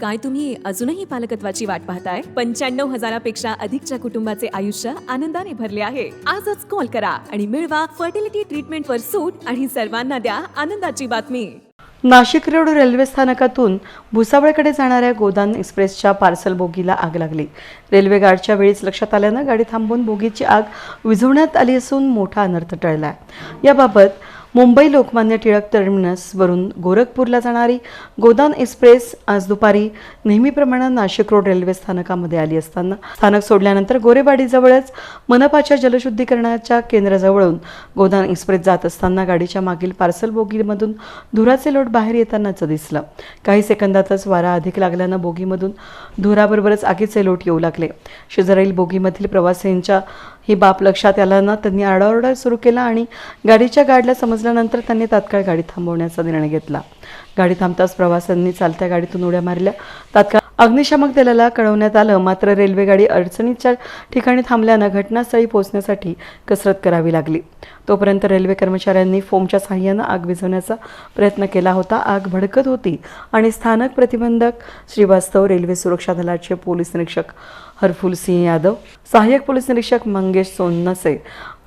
काय तुम्ही अजूनही पालकत्वाची वाट पाहताय? पंच्याण्णव हजारापेक्षा अधिकच्या कुटुंबाचे आयुष्य आनंदाने भरले आहे. आजच कॉल करा आणि मिळवा फर्टिलिटी ट्रीटमेंटवर सूट आणि सर्वांना द्या आनंदाची बातमी. नाशिक रोड रेल्वे स्थानकातून भुसावळकडे जाणाऱ्या गोदान एक्सप्रेसच्या पार्सल बोगीला आग लागली. रेल्वे गार्डच्या वेळीच लक्षात आल्यानं गाडी थांबवून बोगीची आग विझवण्यात आली असून मोठा अनर्थ टळला याबाबत मुंबई लोकमान्य टिळक टर्मिनसवरून गोरखपूरला जाणारी गोदान एक्सप्रेस आज दुपारी नेहमीप्रमाणे नाशिक रोड रेल्वे स्थानकामध्ये आली असताना. स्थानक सोडल्यानंतर गोरेवाडीजवळच मनपाच्या जलशुद्धीकरणाच्या केंद्राजवळून गोदान एक्सप्रेस जात असताना गाडीच्या मागील पार्सल बोगीमधून धुराचे लोट बाहेर येतानाच दिसलं. काही सेकंदातच वारा अधिक लागल्यानं बोगीमधून धुराबरोबरच आगीचे लोट येऊ लागले. शेजारील बोगीमधील प्रवासींच्या ही बाब लक्षात आल्यानं त्यांनी आरडाओरडा सुरू केला आणि गाडीच्या गाडीला समजल्यानंतर त्यांनी तात्काळ गाडी थांबवण्याचा निर्णय घेतला. गाडी थांबताच प्रवाशांनी चालत्या गाडीतून उड्या मारल्या. तात्काळ अग्निशामक दलाला कळवण्यात आलं मात्र रेल्वे गाडी अडचणीच्या ठिकाणी थांबल्यानं घटनास्थळी पोहोचण्यासाठी कसरत करावी लागली. तोपर्यंत रेल्वे कर्मचाऱ्यांनी फोमच्या साहाय्यानं आग विझवण्याचा प्रयत्न केला होता. आग भडकत होती आणि स्थानक प्रतिबंधक श्रीवास्तव रेल्वे सुरक्षा दलाचे पोलीस निरीक्षक हरफुल सिंह यादव सहाय्यक पोलीस निरीक्षक मंगेश सोनसे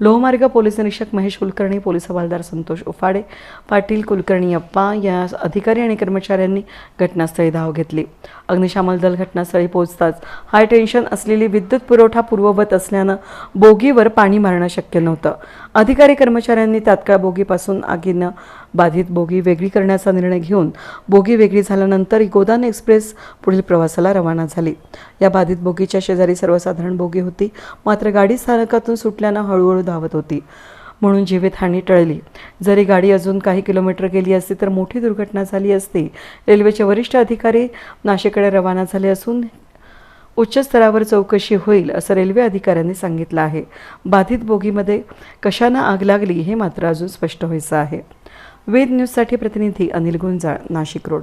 लोहमार्ग पोलीस निरीक्षक महेश कुलकर्णी पोलीस हवालदार संतोष उफाडे पाटील कुलकर्णी अप्पा या अधिकारी आणि कर्मचाऱ्यांनी घटनास्थळी धाव घेतली. अग्निशामक दल घटनास्थळी पोहोचताच हाय टेन्शन असलेली विद्युत पुरवठा पूर्ववत असल्यानं बोगीवर पाणी मारणं शक्य नव्हतं. अधिकारी कर्मचाऱ्यांनी तात्काळ बोगीपासून आगीनं बाधित बोगी वेगळी करण्याचा निर्णय घेऊन बोगी वेगळी झाल्यानंतर गोदान एक्सप्रेस पुढील प्रवासाला रवाना झाली. या बाधित बोगीच्या शेजारी सर्वसाधारण बोगी होती. मात्र गाडी स्थानकातून सुटल्यानं हळूहळू धावत होती. म्हणून जीवितहानी टळली. जरी गाडी अजून काही किलोमीटर गेली असती तर मोठी दुर्घटना झाली असती. रेल्वेचे वरिष्ठ अधिकारी नाशिककडे रवाना झाले असून उच्च स्तरावर चौकशी होईल असं रेल्वे अधिकाऱ्यांनी सांगितलं आहे. बाधित बोगीमध्ये कशानं आग लागली हे मात्र अजून स्पष्ट व्हायचं आहे. वेद न्यूजसाठी प्रतिनिधी अनिल गुंजाळ नाशिक रोड.